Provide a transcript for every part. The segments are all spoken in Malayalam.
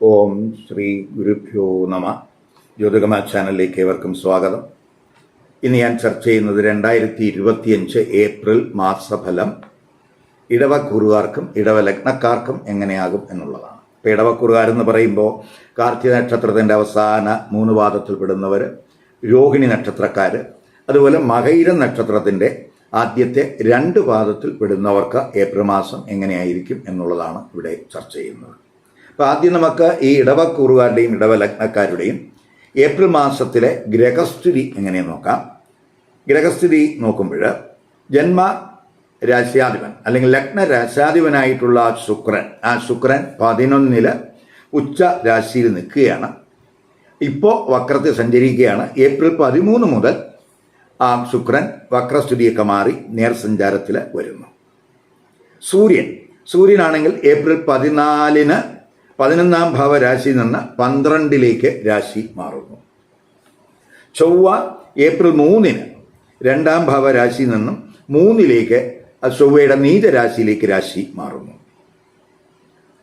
ഓം ശ്രീ ഗുരുഭ്യോ നമ. ജ്യോതികമ ചാനലിലേക്ക് ഏവർക്കും സ്വാഗതം. ഇന്ന് ഞാൻ ചർച്ച ചെയ്യുന്നത് രണ്ടായിരത്തി ഇരുപത്തിയഞ്ച് ഏപ്രിൽ മാസഫലം. ഇടവക്കൂറുകാർക്കും ഇടവലഗ്നക്കാർക്കും എങ്ങനെയാകും എന്നുള്ളതാണ്. ഇപ്പം എന്ന് പറയുമ്പോൾ കാർത്തിക നക്ഷത്രത്തിന്റെ അവസാന മൂന്ന് പാദത്തിൽ പെടുന്നവർ രോഹിണി നക്ഷത്രക്കാർ അതുപോലെ മകൈര നക്ഷത്രത്തിന്റെ ആദ്യത്തെ രണ്ട് പാദത്തിൽ പെടുന്നവർക്ക് ഏപ്രിൽ മാസം എങ്ങനെയായിരിക്കും എന്നുള്ളതാണ് ഇവിടെ ചർച്ച ചെയ്യുന്നത്. അപ്പോൾ ആദ്യം നമുക്ക് ഈ ഇടവക്കൂറുകാരുടെയും ഇടവലഗ്നക്കാരുടെയും ഏപ്രിൽ മാസത്തിലെ ഗ്രഹസ്ഥിതി എങ്ങനെ നോക്കാം? ഗ്രഹസ്ഥിതി നോക്കുമ്പോൾ ജന്മ രാശ്യാധിപൻ അല്ലെങ്കിൽ ലഗ്ന രാശ്യാധിപനായിട്ടുള്ള ശുക്രൻ ആ ശുക്രൻ പതിനൊന്നിൽ ഉച്ച രാശിയിൽ നിൽക്കുകയാണ്. ഇപ്പോൾ വക്രത്തിൽ സഞ്ചരിക്കുകയാണ്. ഏപ്രിൽ പതിമൂന്ന് മുതൽ ആ ശുക്രൻ വക്രസ്ഥിതിയൊക്കെ മാറി നേർസഞ്ചാരത്തിൽ വരുന്നു. സൂര്യൻ സൂര്യനാണെങ്കിൽ ഏപ്രിൽ പതിനാലിന് പതിനൊന്നാം ഭാവ രാശിയിൽ നിന്ന് പന്ത്രണ്ടിലേക്ക് രാശി മാറുന്നു. ചൊവ്വ ഏപ്രിൽ മൂന്നിന് രണ്ടാം ഭാവ രാശിയിൽ നിന്നും മൂന്നിലേക്ക് ചൊവ്വയുടെ നീചരാശിയിലേക്ക് രാശി മാറുന്നു.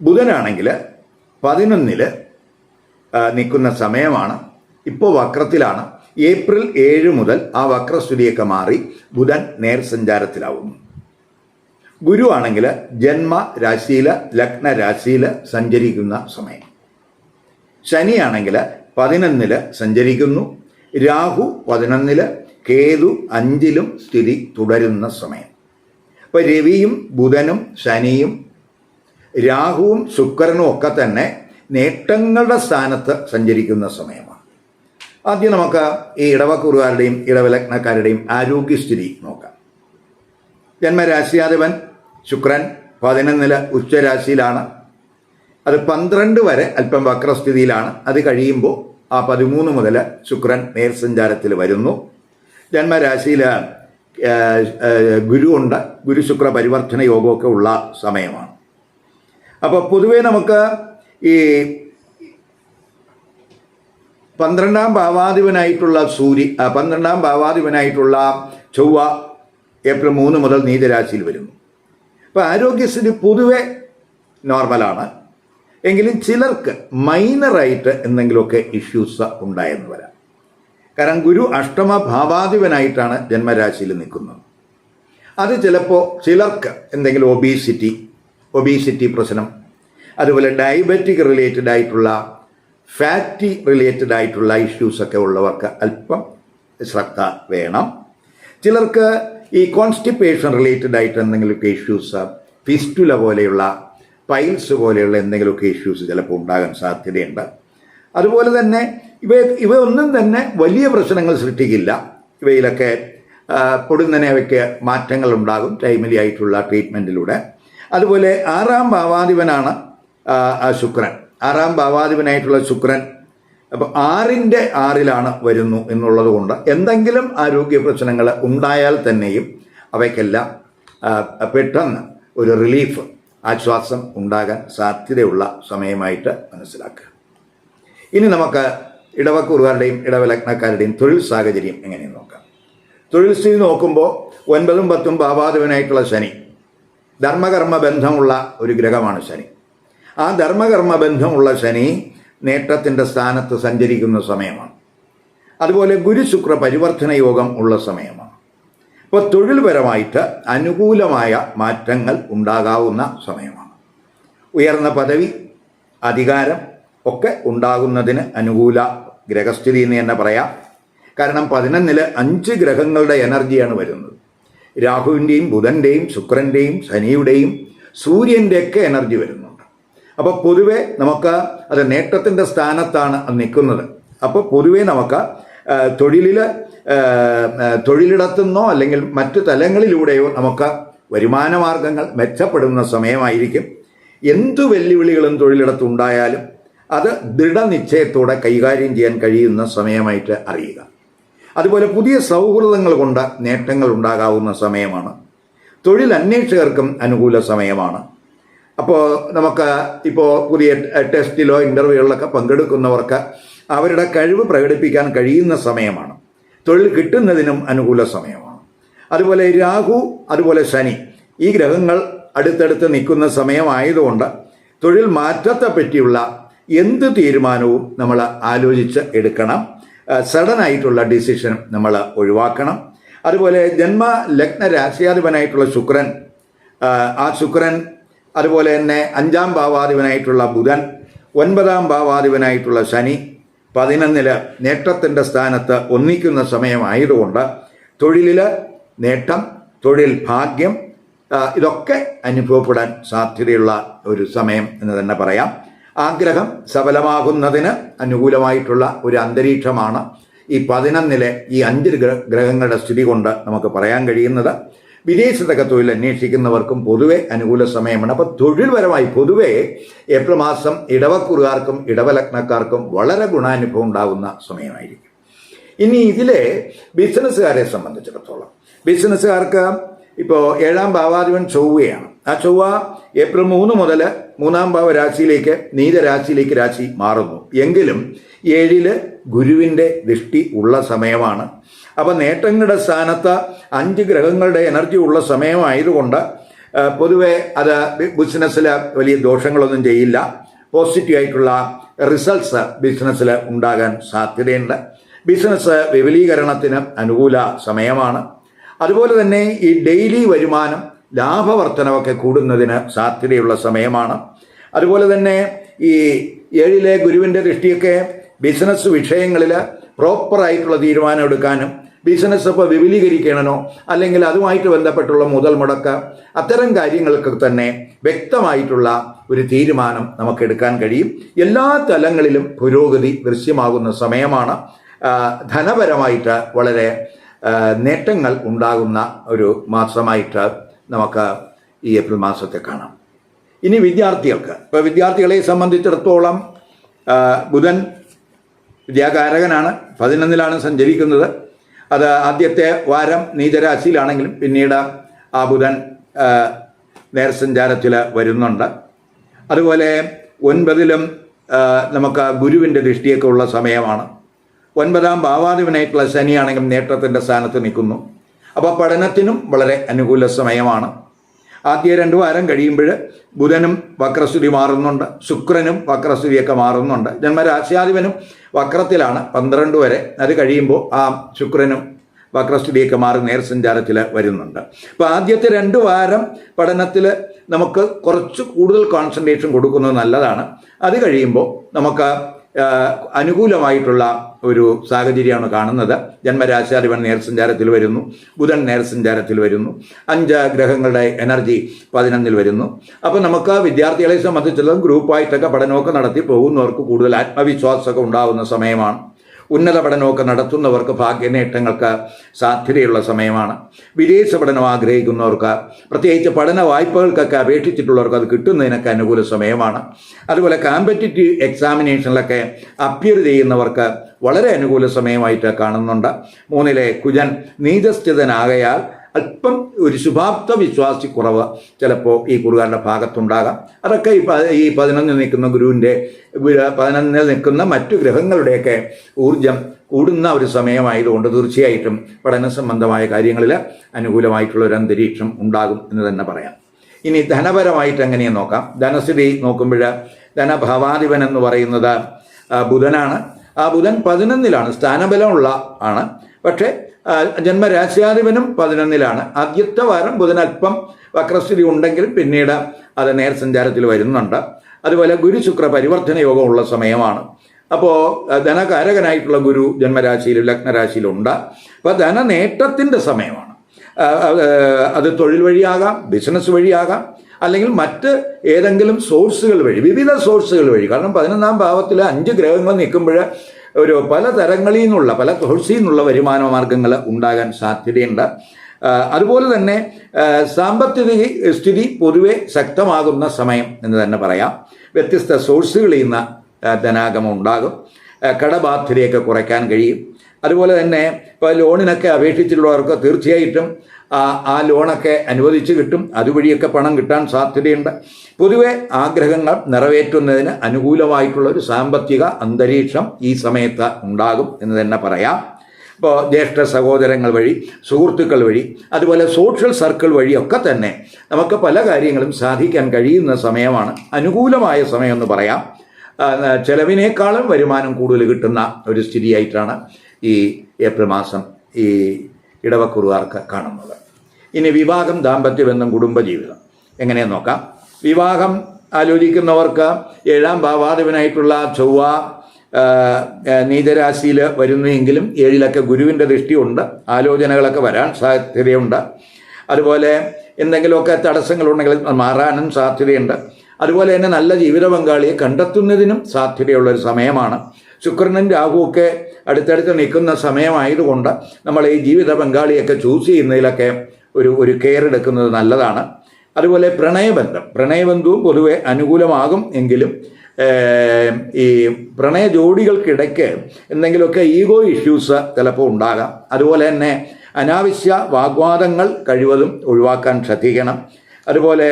ബുധനാണെങ്കിൽ പതിനൊന്നിൽ നിൽക്കുന്ന സമയമാണ്. ഇപ്പോൾ വക്രത്തിലാണ്. ഏപ്രിൽ ഏഴ് മുതൽ ആ വക്രസ്ഥിതിയൊക്കെ മാറി ബുധൻ നേർസഞ്ചാരത്തിലാവുന്നു. ഗുരു ആണെങ്കിൽ ജന്മ രാശിയിൽ ലഗ്ന രാശിയിൽ സഞ്ചരിക്കുന്ന സമയം. ശനിയാണെങ്കിൽ പതിനൊന്നിൽ സഞ്ചരിക്കുന്നു. രാഹു പതിനൊന്നിൽ കേതു അഞ്ചിലും സ്ഥിതി തുടരുന്ന സമയം. അപ്പോൾ രവിയും ബുധനും ശനിയും രാഹുവും ശുക്രനും ഒക്കെ തന്നെ നേട്ടങ്ങളുടെ സ്ഥാനത്ത് സഞ്ചരിക്കുന്ന സമയമാണ്. ആദ്യം നമുക്ക് ഈ ഇടവക്കുറുകാരുടെയും ഇടവലഗ്നക്കാരുടെയും ആരോഗ്യസ്ഥിതി നോക്കാം. ജന്മരാശിയാധിപൻ ശുക്രൻ പതിനൊന്നിൽ ഉച്ചരാശിയിലാണ്. അത് പന്ത്രണ്ട് വരെ അല്പം വക്രസ്ഥിതിയിലാണ്. അത് കഴിയുമ്പോൾ ആ പതിമൂന്ന് മുതൽ ശുക്രൻ നേർസഞ്ചാരത്തിൽ വരുന്നു. ജന്മരാശിയിൽ ഗുരുവുണ്ട് ഗുരു ശുക്ര പരിവർത്തന യോഗമൊക്കെ ഉള്ള സമയമാണ്. അപ്പോൾ പൊതുവേ നമുക്ക് ഈ പന്ത്രണ്ടാം ഭാവാധിപനായിട്ടുള്ള സൂര്യ പന്ത്രണ്ടാം ഭാവാധിപനായിട്ടുള്ള ചൊവ്വ ഏപ്രിൽ മൂന്ന് മുതൽ നീതരാശിയിൽ വരുന്നു. അപ്പോൾ ആരോഗ്യസ്ഥിതി പൊതുവെ നോർമലാണ്. എങ്കിലും ചിലർക്ക് മൈനറായിട്ട് എന്തെങ്കിലുമൊക്കെ ഇഷ്യൂസ് ഉണ്ടായെന്ന് വരാം. കാരണം ഗുരു അഷ്ടമ ഭാവാധിപനായിട്ടാണ് ജന്മരാശിയിൽ നിൽക്കുന്നത്. അത് ചിലപ്പോൾ ചിലർക്ക് എന്തെങ്കിലും ഒബീസിറ്റി ഒബീസിറ്റി പ്രശ്നം അതുപോലെ ഡയബറ്റിക് റിലേറ്റഡ് ആയിട്ടുള്ള ഫാറ്റി റിലേറ്റഡ് ആയിട്ടുള്ള ഇഷ്യൂസൊക്കെ ഉള്ളവർക്ക് അല്പം ശ്രദ്ധ വേണം. ചിലർക്ക് ഈ കോൺസ്റ്റിപ്പേഷൻ റിലേറ്റഡ് ആയിട്ട് എന്തെങ്കിലുമൊക്കെ ഇഷ്യൂസ് ഫിസ്റ്റുല പോലെയുള്ള പൈൽസ് പോലെയുള്ള എന്തെങ്കിലുമൊക്കെ ഇഷ്യൂസ് ചിലപ്പോൾ ഉണ്ടാകാൻ സാധ്യതയുണ്ട്. അതുപോലെ തന്നെ ഇവ ഇവയൊന്നും തന്നെ വലിയ പ്രശ്നങ്ങൾ സൃഷ്ടിക്കില്ല. ഇവയിലൊക്കെ പൊടുന്നനെ അവയ്ക്ക് മാറ്റങ്ങൾ ഉണ്ടാകും ടൈമിലി ആയിട്ടുള്ള ട്രീറ്റ്മെന്റിലൂടെ അതുപോലെ ആറാം ഭാവാധിപനാണ് ശുക്രൻ. ആറാം ഭാവാധിപനായിട്ടുള്ള ശുക്രൻ അപ്പോൾ ആറിന്റെ ആറിലാണ് വരുന്നു എന്നുള്ളത് കൊണ്ട് എന്തെങ്കിലും ആരോഗ്യ പ്രശ്നങ്ങൾ ഉണ്ടായാൽ തന്നെയും അവയ്ക്കെല്ലാം പെട്ടെന്ന് ഒരു റിലീഫ് ആശ്വാസം ഉണ്ടാകാൻ സാധ്യതയുള്ള സമയമായിട്ട് മനസ്സിലാക്കുക. ഇനി നമുക്ക് ഇടവക്കൂറുകാരുടെയും ഇടവലഗ്നക്കാരുടെയും തൊഴിൽ സാഹചര്യം എങ്ങനെ നോക്കാം. തൊഴിൽ സ്ഥിതി നോക്കുമ്പോൾ ഒൻപതും പത്തും ഭാവാധിപനായിട്ടുള്ള ശനി. ധർമ്മകർമ്മ ബന്ധമുള്ള ഒരു ഗ്രഹമാണ് ശനി. ആ ധർമ്മകർമ്മ ബന്ധമുള്ള ശനി നേട്ടത്തിന്റെ സ്ഥാനത്ത് സഞ്ചരിക്കുന്ന സമയമാണ്. അതുപോലെ ഗുരുശുക്ര പരിവർത്തന യോഗം ഉള്ള സമയമാണ്. ഇപ്പോൾ തൊഴിൽപരമായിട്ട് അനുകൂലമായ മാറ്റങ്ങൾ ഉണ്ടാകാവുന്ന സമയമാണ്. ഉയർന്ന പദവി അധികാരം ഒക്കെ ഉണ്ടാകുന്നതിന് അനുകൂല ഗ്രഹസ്ഥിതി എന്ന് തന്നെ പറയാം. കാരണം പതിനൊന്നിൽ അഞ്ച് ഗ്രഹങ്ങളുടെ എനർജിയാണ് വരുന്നത്. രാഹുവിന്റെയും ബുധന്റെയും ശുക്രന്റെയും ശനിയുടെയും സൂര്യന്റെയൊക്കെ എനർജി വരുന്നുണ്ട് അപ്പോൾ പൊതുവെ നമുക്ക് അത് നേട്ടത്തിന്റെ സ്ഥാനത്താണ് നിൽക്കുന്നത്. അപ്പോൾ പൊതുവെ നമുക്ക് തൊഴിലിൽ തൊഴിലിടത്തുനിന്നോ അല്ലെങ്കിൽ മറ്റു തലങ്ങളിലൂടെയോ നമുക്ക് വരുമാന മാർഗങ്ങൾ മെച്ചപ്പെടുന്ന സമയമായിരിക്കും. എന്തു വെല്ലുവിളികളും തൊഴിലിടത്തുണ്ടായാലും അത് ദൃഢനിശ്ചയത്തോടെ കൈകാര്യം ചെയ്യാൻ കഴിയുന്ന സമയമായിട്ട് അറിയുക. അതുപോലെ പുതിയ സൗഹൃദങ്ങൾ കൊണ്ട് നേട്ടങ്ങൾ ഉണ്ടാകാവുന്ന സമയമാണ്. തൊഴിൽ അന്വേഷകർക്കും അനുകൂല സമയമാണ്. അപ്പോൾ നമുക്ക് ഇപ്പോൾ പുതിയ ടെസ്റ്റിലോ ഇന്റർവ്യൂകളിലൊക്കെ പങ്കെടുക്കുന്നവർക്ക് അവരുടെ കഴിവ് പ്രകടിപ്പിക്കാൻ കഴിയുന്ന സമയമാണ്. തൊഴിൽ കിട്ടുന്നതിനും അനുകൂല സമയമാണ്. അതുപോലെ രാഹു അതുപോലെ ശനി ഈ ഗ്രഹങ്ങൾ അടുത്തടുത്ത് നിൽക്കുന്ന സമയമായതുകൊണ്ട് തൊഴിൽ മാറ്റത്തെ പറ്റിയുള്ള എന്ത് തീരുമാനവും നമ്മൾ ആലോചിച്ച് എടുക്കണം. സഡനായിട്ടുള്ള ഡിസിഷൻ നമ്മൾ ഒഴിവാക്കണം. അതുപോലെ ജന്മ ലഗ്ന രാശിയാധിപനായിട്ടുള്ള ശുക്രൻ ആ, ശുക്രൻ അതുപോലെ തന്നെ അഞ്ചാം ഭാവാധിപനായിട്ടുള്ള ബുധൻ ഒൻപതാം ഭാവാധിപനായിട്ടുള്ള ശനി പതിനൊന്നിൽ നേട്ടത്തിന്റെ സ്ഥാനത്ത് ഒന്നിക്കുന്ന സമയമായതുകൊണ്ട് തൊഴിലിൽ നേട്ടം തൊഴിൽ ഭാഗ്യം ഇതൊക്കെ അനുഭവപ്പെടാൻ സാധ്യതയുള്ള ഒരു സമയം എന്ന് തന്നെ പറയാം. ആഗ്രഹം സഫലമാകുന്നതിന് അനുകൂലമായിട്ടുള്ള ഒരു അന്തരീക്ഷമാണ് ഈ പതിനൊന്നിലെ ഈ അഞ്ച് ഗ്രഹ- ഗ്രഹങ്ങളുടെ സ്ഥിതി കൊണ്ട് നമുക്ക് പറയാൻ കഴിയുന്നത്. വിദേശത്തൊക്കെ തൊഴിൽ അന്വേഷിക്കുന്നവർക്കും പൊതുവെ അനുകൂല സമയമാണ്. അപ്പോൾ തൊഴിൽപരമായി പൊതുവെ ഏപ്രിൽ മാസം ഇടവക്കുറുകാർക്കും ഇടവലഗ്നക്കാർക്കും വളരെ ഗുണാനുഭവം ഉണ്ടാകുന്ന സമയമായിരിക്കും. ഇനി ഇതിലെ ബിസിനസ്സുകാരെ സംബന്ധിച്ചിടത്തോളം ബിസിനസ്സുകാർക്ക് ഇപ്പോൾ ഏഴാം ഭാവാധിപൻ ചൊവ്വയാണ്. ആ ചൊവ്വ ഏപ്രിൽ മൂന്ന് മുതൽ മൂന്നാം ഭാവ രാശിയിലേക്ക് നീചരാശിയിലേക്ക് രാശി മാറുന്നു. എങ്കിലും ഏഴിൽ ഗുരുവിന്റെ ദൃഷ്ടി ഉള്ള സമയമാണ്. അപ്പോൾ നേട്ടങ്ങളുടെ സ്ഥാനത്ത് അഞ്ച് ഗ്രഹങ്ങളുടെ എനർജി ഉള്ള സമയമായതുകൊണ്ട് പൊതുവെ അത് ബിസിനസ്സിൽ വലിയ ദോഷങ്ങളൊന്നും ചെയ്യില്ല. പോസിറ്റീവ് ആയിട്ടുള്ള റിസൾട്ട്സ് ബിസിനസ്സിൽ ഉണ്ടാകാൻ സാധ്യതയുണ്ട്. ബിസിനസ് വിപുലീകരണത്തിന് അനുകൂല സമയമാണ്. അതുപോലെ തന്നെ ഈ ഡെയിലി വരുമാനം ലാഭവർത്തനമൊക്കെ കൂടുന്നതിന് സാധ്യതയുള്ള സമയമാണ്. അതുപോലെ തന്നെ ഈ ഏഴിലെ ഗുരുവിന്റെ ദൃഷ്ടിയൊക്കെ ബിസിനസ് വിഷയങ്ങളിൽ പ്രോപ്പറായിട്ടുള്ള തീരുമാനം എടുക്കാനും ബിസിനസ് ഇപ്പോൾ വിപുലീകരിക്കണമോ അല്ലെങ്കിൽ അതുമായിട്ട് ബന്ധപ്പെട്ടുള്ള മുതൽ മുടക്ക് അത്തരം കാര്യങ്ങൾക്ക് തന്നെ വ്യക്തമായിട്ടുള്ള ഒരു തീരുമാനം നമുക്ക് എടുക്കാൻ കഴിയും. എല്ലാ തലങ്ങളിലും പുരോഗതി ദൃശ്യമാകുന്ന സമയമാണ്. ധനപരമായിട്ട് വളരെ നേട്ടങ്ങൾ ഉണ്ടാകുന്ന ഒരു മാസമായിട്ട് നമുക്ക് ഈ ഏപ്രിൽ മാസത്തെ കാണാം. ഇനി വിദ്യാർത്ഥികൾക്ക് ഇപ്പോൾ വിദ്യാർത്ഥികളെ സംബന്ധിച്ചിടത്തോളം ബുധൻ വിദ്യാകാരകനാണ്. പതിനൊന്നിലാണ് സഞ്ചരിക്കുന്നത്. അത് ആദ്യത്തെ വാരം നീചരാശിയിലാണെങ്കിലും പിന്നീട് ആ ബുധൻ നേർസഞ്ചാരത്തിൽ വരുന്നുണ്ട്. അതുപോലെ ഒൻപതിലും നമുക്ക് ഗുരുവിന്റെ ദൃഷ്ടിയൊക്കെ ഉള്ള സമയമാണ്. ഒൻപതാം ഭാവാധിപനായിട്ടുള്ള ശനിയാണെങ്കിലും നേട്ടത്തിന്റെ സ്ഥാനത്ത് നിൽക്കുന്നു. അപ്പോൾ പഠനത്തിനും വളരെ അനുകൂല സമയമാണ്. ആദ്യ രണ്ട് വാരം കഴിയുമ്പോൾ ബുധനും വക്രസ്ഥിതി മാറുന്നുണ്ട് ശുക്രനും വക്രസ്ഥിതിയൊക്കെ മാറുന്നുണ്ട്. ജന്മരാശ്യാധിപനും വക്രത്തിലാണ് പന്ത്രണ്ട് വരെ. അത് കഴിയുമ്പോൾ ആ ശുക്രനും വക്രസ്ഥിതിയൊക്കെ മാറി നേർസഞ്ചാരത്തിൽ വരുന്നുണ്ട്. അപ്പോൾ ആദ്യത്തെ രണ്ട് വാരം പഠനത്തിൽ നമുക്ക് കുറച്ച് കൂടുതൽ കോൺസെൻട്രേഷൻ കൊടുക്കുന്നത് നല്ലതാണ്. അത് കഴിയുമ്പോൾ നമുക്ക് അനുകൂലമായിട്ടുള്ള ഒരു സാഹചര്യമാണ് കാണുന്നത്. ജന്മരാശാധിപൻ നേർസഞ്ചാരത്തിൽ വരുന്നു. ബുധൻ നേർസഞ്ചാരത്തിൽ വരുന്നു. അഞ്ച് ഗ്രഹങ്ങളുടെ എനർജി പതിനൊന്നിൽ വരുന്നു. അപ്പോൾ നമുക്ക് വിദ്യാർത്ഥികളെ സംബന്ധിച്ചിടത്തോളം ഗ്രൂപ്പായിട്ടൊക്കെ പഠനമൊക്കെ നടത്തി പോകുന്നവർക്ക് കൂടുതൽ ആത്മവിശ്വാസമൊക്കെ ഉണ്ടാകുന്ന സമയമാണ്. ഉന്നത പഠനമൊക്കെ നടത്തുന്നവർക്ക് ഭാഗ്യനേട്ടങ്ങൾക്ക് സാധ്യതയുള്ള സമയമാണ്. വിദേശ പഠനം ആഗ്രഹിക്കുന്നവർക്ക് പ്രത്യേകിച്ച് പഠന വായ്പകൾക്കൊക്കെ അപേക്ഷിച്ചിട്ടുള്ളവർക്ക് അത് കിട്ടുന്നതിനൊക്കെ അനുകൂല സമയമാണ്. അതുപോലെ കാമ്പറ്റിറ്റീവ് എക്സാമിനേഷനിലൊക്കെ അപ്പിയർ ചെയ്യുന്നവർക്ക് വളരെ അനുകൂല സമയമായിട്ട് കാണുന്നുണ്ട്. മൂന്നിലെ കുജൻ നീതസ്ഥിതനാകയാൽ അല്പം ഒരു ശുഭാപ്ത വിശ്വാസി കുറവ് ചിലപ്പോൾ ഈ കുറുകാരുടെ ഭാഗത്തുണ്ടാകാം. അതൊക്കെ ഈ ഈ പതിനൊന്നിൽ നിൽക്കുന്ന ഗുരുവിന്റെ പതിനൊന്നിൽ നിൽക്കുന്ന മറ്റു ഗ്രഹങ്ങളുടെയൊക്കെ ഊർജം കൂടുന്ന ഒരു സമയമായതുകൊണ്ട് തീർച്ചയായിട്ടും പഠന സംബന്ധമായ കാര്യങ്ങളിൽ അനുകൂലമായിട്ടുള്ള ഒരു അന്തരീക്ഷം ഉണ്ടാകും എന്ന് തന്നെ പറയാം. ഇനി ധനപരമായിട്ട് എങ്ങനെയാണ് നോക്കാം? ധനസ്ഥിതി നോക്കുമ്പോൾ ധനഭാവാധിപൻ എന്ന് പറയുന്നത് ബുധനാണ്. ആ ബുധൻ പതിനൊന്നിലാണ് സ്ഥാനബലമുള്ള ആണ്. പക്ഷേ ജന്മരാശ്യാധിപനും പതിനൊന്നിലാണ്. ആദ്യത്തെ വാരം ബുധൻ അല്പം വക്രസ്ഥിതി ഉണ്ടെങ്കിൽ പിന്നീട് അത് നേർസഞ്ചാരത്തിൽ വരുന്നുണ്ട്. അതുപോലെ ഗുരു ശുക്ര പരിവർത്തന യോഗമുള്ള സമയമാണ്. അപ്പോൾ ധനകാരകനായിട്ടുള്ള ഗുരു ജന്മരാശിയിലും ലഗ്നരാശിയിലുണ്ട്. അപ്പോൾ ധനനേട്ടത്തിന്റെ സമയമാണ്. ആ, ആ, അത് തൊഴിൽ വഴിയാകാം ബിസിനസ് വഴിയാകാം അല്ലെങ്കിൽ മറ്റ് ഏതെങ്കിലും സോഴ്സുകൾ വഴി വിവിധ സോഴ്സുകൾ വഴി. കാരണം പതിനൊന്നാം ഭാവത്തിൽ അഞ്ച് ഗ്രഹങ്ങൾ നിൽക്കുമ്പോൾ ഒരു പല തരങ്ങളിൽ നിന്നുള്ള പല സോഴ്സിൽ നിന്നുള്ള വരുമാന മാർഗങ്ങൾ ഉണ്ടാകാൻ സാധ്യതയുണ്ട്. അതുപോലെ തന്നെ സാമ്പത്തിക സ്ഥിതി പൊതുവെ ശക്തമാകുന്ന സമയം എന്ന് തന്നെ പറയാം. വ്യത്യസ്ത സോഴ്സുകളിൽ നിന്ന് ധനാഗമം ഉണ്ടാകും. കടബാധ്യതയൊക്കെ കുറയ്ക്കാൻ കഴിയും. അതുപോലെ തന്നെ ഇപ്പോൾ ലോണിനൊക്കെ അപേക്ഷിച്ചിട്ടുള്ളവർക്ക് തീർച്ചയായിട്ടും ആ ലോണൊക്കെ അനുവദിച്ച് കിട്ടും. അതുവഴിയൊക്കെ പണം കിട്ടാൻ സാധ്യതയുണ്ട്. പൊതുവെ ആഗ്രഹങ്ങൾ നിറവേറ്റുന്നതിന് അനുകൂലമായിട്ടുള്ള ഒരു സാമ്പത്തിക അന്തരീക്ഷം ഈ സമയത്ത് ഉണ്ടാകും എന്ന് തന്നെ പറയാം. ഇപ്പോൾ ജ്യേഷ്ഠ സഹോദരങ്ങൾ വഴി സുഹൃത്തുക്കൾ വഴി അതുപോലെ സോഷ്യൽ സർക്കിൾ വഴിയൊക്കെ തന്നെ നമുക്ക് പല കാര്യങ്ങളും സാധിക്കാൻ കഴിയുന്ന സമയമാണ്. അനുകൂലമായ സമയമെന്ന് പറയാം. ആ, ചെലവിനേക്കാളും വരുമാനം കൂടുതൽ കിട്ടുന്ന ഒരു സ്ഥിതിയായിട്ടാണ് ഈ ഏപ്രിൽ മാസം ഈ ഇടവക്കുറുകാർക്ക് കാണുന്നത്. ഇനി വിവാഹം ദാമ്പത്യബന്ധം കുടുംബജീവിതം. എങ്ങനെയെന്ന് നോക്കാം? വിവാഹം ആലോചിക്കുന്നവർക്ക് ഏഴാം ഭാവാധിപനായിട്ടുള്ള ചൊവ്വ നീചരാശിയിൽ വരുന്നെങ്കിലും ഏഴിലൊക്കെ ഗുരുവിന്റെ ദൃഷ്ടിയുണ്ട്. ആലോചനകളൊക്കെ വരാൻ സാധ്യതയുണ്ട്. അതുപോലെ എന്തെങ്കിലുമൊക്കെ തടസ്സങ്ങളുണ്ടെങ്കിൽ മാറാനും സാധ്യതയുണ്ട്. അതുപോലെ തന്നെ നല്ല ജീവിത പങ്കാളിയെ കണ്ടെത്തുന്നതിനും സാധ്യതയുള്ള ഒരു സമയമാണ്. ശുക്രനും രാഹുവൊക്കെ അടുത്തടുത്ത് നിൽക്കുന്ന സമയമായതുകൊണ്ട് നമ്മൾ ഈ ജീവിത പങ്കാളിയൊക്കെ ചൂസ് ചെയ്യുന്നതിലൊക്കെ ഒരു ഒരു കെയർ എടുക്കുന്നത് നല്ലതാണ്. അതുപോലെ പ്രണയബന്ധം. പ്രണയബന്ധവും പൊതുവെ അനുകൂലമാകും എങ്കിലും ഈ പ്രണയ ജോഡികൾക്കിടയ്ക്ക് എന്തെങ്കിലുമൊക്കെ ഈഗോ ഇഷ്യൂസ് ചിലപ്പോൾ ഉണ്ടാകാം. അതുപോലെ തന്നെ അനാവശ്യ വാഗ്വാദങ്ങൾ കഴിവതും ഒഴിവാക്കാൻ ശ്രദ്ധിക്കണം. അതുപോലെ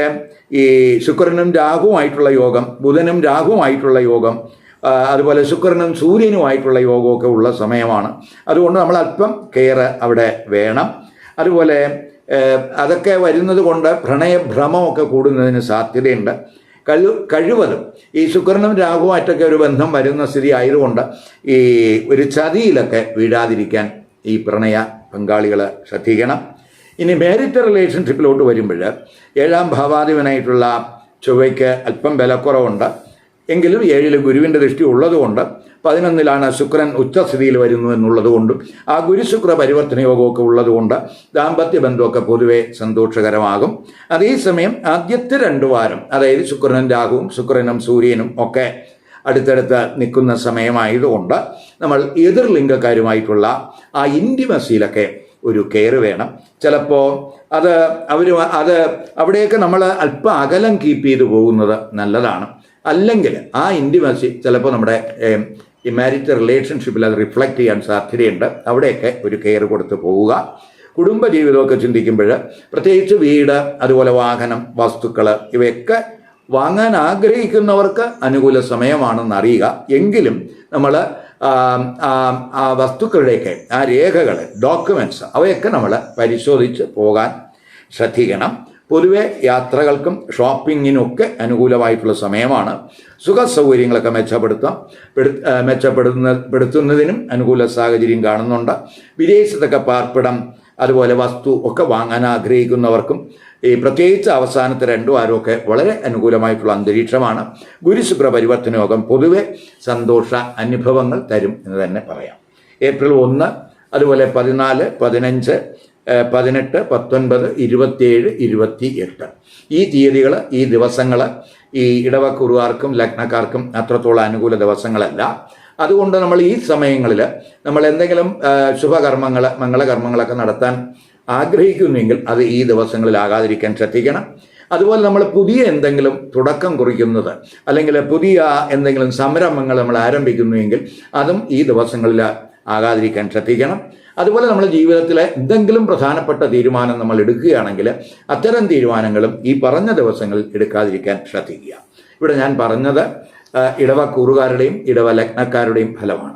ഈ ശുക്രനും രാഹുവുമായിട്ടുള്ള യോഗം ബുധനും രാഹുവുമായിട്ടുള്ള യോഗം അതുപോലെ ശുക്രനും സൂര്യനുമായിട്ടുള്ള യോഗമൊക്കെ ഉള്ള സമയമാണ്. അതുകൊണ്ട് നമ്മൾ അല്പം കെയർ അവിടെ വേണം. അതുപോലെ അതൊക്കെ വരുന്നത് കൊണ്ട് പ്രണയഭ്രമമൊക്കെ കൂടുന്നതിന് സാധ്യതയുണ്ട്. കഴിവ് കഴിവതും ഈ ശുക്രനും രാഹുവായിട്ടൊക്കെ ഒരു ബന്ധം വരുന്ന സ്ഥിതി ആയതുകൊണ്ട് ഈ ഒരു ചതിയിലൊക്കെ വീഴാതിരിക്കാൻ ഈ പ്രണയ പങ്കാളികൾ ശ്രദ്ധിക്കണം. ഇനി മേരിറ്റ് റിലേഷൻഷിപ്പിലോട്ട് വരുമ്പോൾ ഏഴാം ഭാവാധിപനായിട്ടുള്ള ചൊവ്വയ്ക്ക് അല്പം ബലക്കുറവുണ്ട്. എങ്കിലും ഏഴിൽ ഗുരുവിന്റെ ദൃഷ്ടി ഉള്ളതുകൊണ്ട് പതിനൊന്നിലാണ് ശുക്രൻ ഉച്ചസ്ഥിതിയിൽ വരുന്നു എന്നുള്ളതുകൊണ്ടും ആ ഗുരുശുക്ര പരിവർത്തന യോഗമൊക്കെ ഉള്ളതുകൊണ്ട് ദാമ്പത്യ ബന്ധമൊക്കെ പൊതുവെ സന്തോഷകരമാകും. അതേസമയം ആദ്യത്തെ രണ്ട് വാരം അതായത് ശുക്രനും രാഹുവും ശുക്രനും സൂര്യനും ഒക്കെ അടുത്തടുത്ത് നിൽക്കുന്ന സമയമായതുകൊണ്ട് നമ്മൾ എതിർലിംഗക്കാരുമായിട്ടുള്ള ആ ഇന്റിമസിയിലൊക്കെ ഒരു കെയർ വേണം. ചിലപ്പോൾ അത് അവർ അത് അവിടെയൊക്കെ നമ്മൾ അല്പം അകലം കീപ്പ് ചെയ്തു പോകുന്നത് നല്ലതാണ്. അല്ലെങ്കിൽ ആ ഇന്റിമസി ചിലപ്പോൾ നമ്മുടെ ഈ മാരിറ്റ് റിലേഷൻഷിപ്പിൽ അത് റിഫ്ലക്റ്റ് ചെയ്യാൻ സാധ്യതയുണ്ട്. അവിടെയൊക്കെ ഒരു കെയർ കൊടുത്ത് പോവുക. കുടുംബ കുടുംബജീവിതമൊക്കെ ചിന്തിക്കുമ്പോൾ പ്രത്യേകിച്ച് വീട് അതുപോലെ വാഹനം വസ്തുക്കൾ ഇവയൊക്കെ വാങ്ങാൻ ആഗ്രഹിക്കുന്നവർക്ക് അനുകൂല സമയമാണെന്ന് അറിയുക. എങ്കിലും നമ്മൾ ആ വസ്തുക്കളുടെയൊക്കെ ആ രേഖകൾ ഡോക്യുമെന്റ്സ് അവയൊക്കെ നമ്മൾ പരിശോധിച്ച് പോകാൻ ശ്രദ്ധിക്കണം. പൊതുവെ യാത്രകൾക്കും ഷോപ്പിങ്ങിനുമൊക്കെ അനുകൂലമായിട്ടുള്ള സമയമാണ്. സുഖ സൗകര്യങ്ങളൊക്കെ മെച്ചപ്പെടുത്താം. പെടു മെച്ചപ്പെടുന്ന പെടുത്തുന്നതിനും അനുകൂല സാഹചര്യം കാണുന്നുണ്ട്. വിദേശത്തൊക്കെ പാർപ്പിടം അതുപോലെ വസ്തു ഒക്കെ വാങ്ങാൻ ആഗ്രഹിക്കുന്നവർക്കും ഈ പ്രത്യേകിച്ച് അവസാനത്തെ രണ്ടു വാരമൊക്കെ വളരെ അനുകൂലമായിട്ടുള്ള അന്തരീക്ഷമാണ്. ഗുരുശുക്ര പരിവർത്തന യോഗം പൊതുവെ സന്തോഷ അനുഭവങ്ങൾ തരും എന്ന് തന്നെ പറയാം. ഏപ്രിൽ ഒന്ന് അതുപോലെ പതിനാല് പതിനഞ്ച് പതിനെട്ട് പത്തൊൻപത് ഇരുപത്തിയേഴ് ഇരുപത്തി എട്ട് ഈ തീയതികൾ ഈ ദിവസങ്ങൾ ഈ ഇടവക്കുറുകാർക്കും ലഗ്നക്കാർക്കും അത്രത്തോളം അനുകൂല ദിവസങ്ങളല്ല. അതുകൊണ്ട് നമ്മൾ ഈ സമയങ്ങളിൽ നമ്മൾ എന്തെങ്കിലും ശുഭകർമ്മങ്ങൾ മംഗളകർമ്മങ്ങളൊക്കെ നടത്താൻ ആഗ്രഹിക്കുന്നെങ്കിൽ അത് ഈ ദിവസങ്ങളിൽ ആകാതിരിക്കാൻ ശ്രദ്ധിക്കണം. അതുപോലെ നമ്മൾ പുതിയ എന്തെങ്കിലും തുടക്കം കുറിക്കുന്നത് അല്ലെങ്കിൽ പുതിയ എന്തെങ്കിലും സംരംഭങ്ങൾ നമ്മൾ ആരംഭിക്കുന്നുവെങ്കിൽ അതും ഈ ദിവസങ്ങളിൽ ആകാതിരിക്കാൻ ശ്രദ്ധിക്കണം. അതുപോലെ നമ്മൾ ജീവിതത്തിലെ എന്തെങ്കിലും പ്രധാനപ്പെട്ട തീരുമാനം നമ്മൾ എടുക്കുകയാണെങ്കിൽ അത്തരം തീരുമാനങ്ങളും ഈ പറഞ്ഞ ദിവസങ്ങളിൽ എടുക്കാതിരിക്കാൻ ശ്രദ്ധിക്കുക. ഇവിടെ ഞാൻ പറഞ്ഞത് ഇടവക്കൂറുകാരുടെയും ഇടവ ലഗ്നക്കാരുടെയും ഫലമാണ്.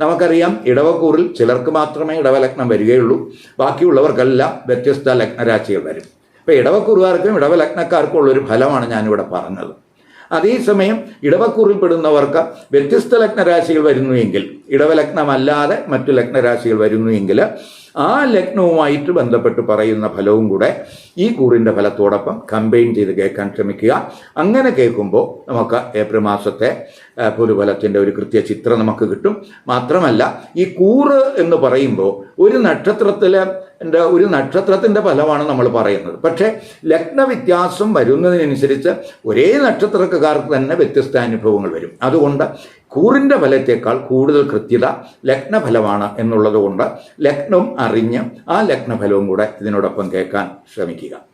നമുക്കറിയാം ഇടവക്കൂറിൽ ചിലർക്ക് മാത്രമേ ഇടവലഗ്നം വരികയുള്ളൂ ബാക്കിയുള്ളവർക്കെല്ലാം വ്യത്യസ്ത ലഗ്നരാശികൾ വരും. അപ്പോൾ ഇടവക്കൂറുകാർക്കും ഇടവലഗ്നക്കാർക്കും ഉള്ളൊരു ഫലമാണ് ഞാനിവിടെ പറഞ്ഞത്. അതേസമയം ഇടവക്കൂറിൽപ്പെടുന്നവർക്ക് വ്യത്യസ്ത ലഗ്നരാശികൾ വരുന്നുവെങ്കിൽ ഇടവലഗ്നമല്ലാതെ മറ്റു ലഗ്നരാശികൾ വരുന്നുവെങ്കിൽ ആ ലഗ്നവുമായിട്ട് ബന്ധപ്പെട്ട് പറയുന്ന ഫലവും കൂടെ ഈ കൂറിന്റെ ഫലത്തോടൊപ്പം കമ്പൈൻ ചെയ്ത് കേൾക്കാൻ ശ്രമിക്കുക. അങ്ങനെ കേൾക്കുമ്പോൾ നമുക്ക് ഏപ്രിൽ മാസത്തെ ആ, ഒരു കൃത്യ ചിത്രം നമുക്ക് കിട്ടും. മാത്രമല്ല ഈ കൂറ് എന്ന് പറയുമ്പോൾ ഒരു നക്ഷത്രത്തിലെ ഒരു നക്ഷത്രത്തിന്റെ ഫലമാണ് നമ്മൾ പറയുന്നത്. പക്ഷേ ലഗ്നവ്യത്യാസം വരുന്നതിനനുസരിച്ച് ഒരേ നക്ഷത്രക്കാർക്ക് തന്നെ വ്യത്യസ്ത അനുഭവങ്ങൾ വരും. അതുകൊണ്ട് കൂറിന്റെ ഫലത്തേക്കാൾ കൂടുതൽ കൃത്യത ലഗ്നഫലമാണ് എന്നുള്ളത് കൊണ്ട് ലഗ്നം അറിഞ്ഞ് ആ ലഗ്നഫലവും കൂടെ ഇതിനോടൊപ്പം കേൾക്കാൻ ശ്രമിക്കുക.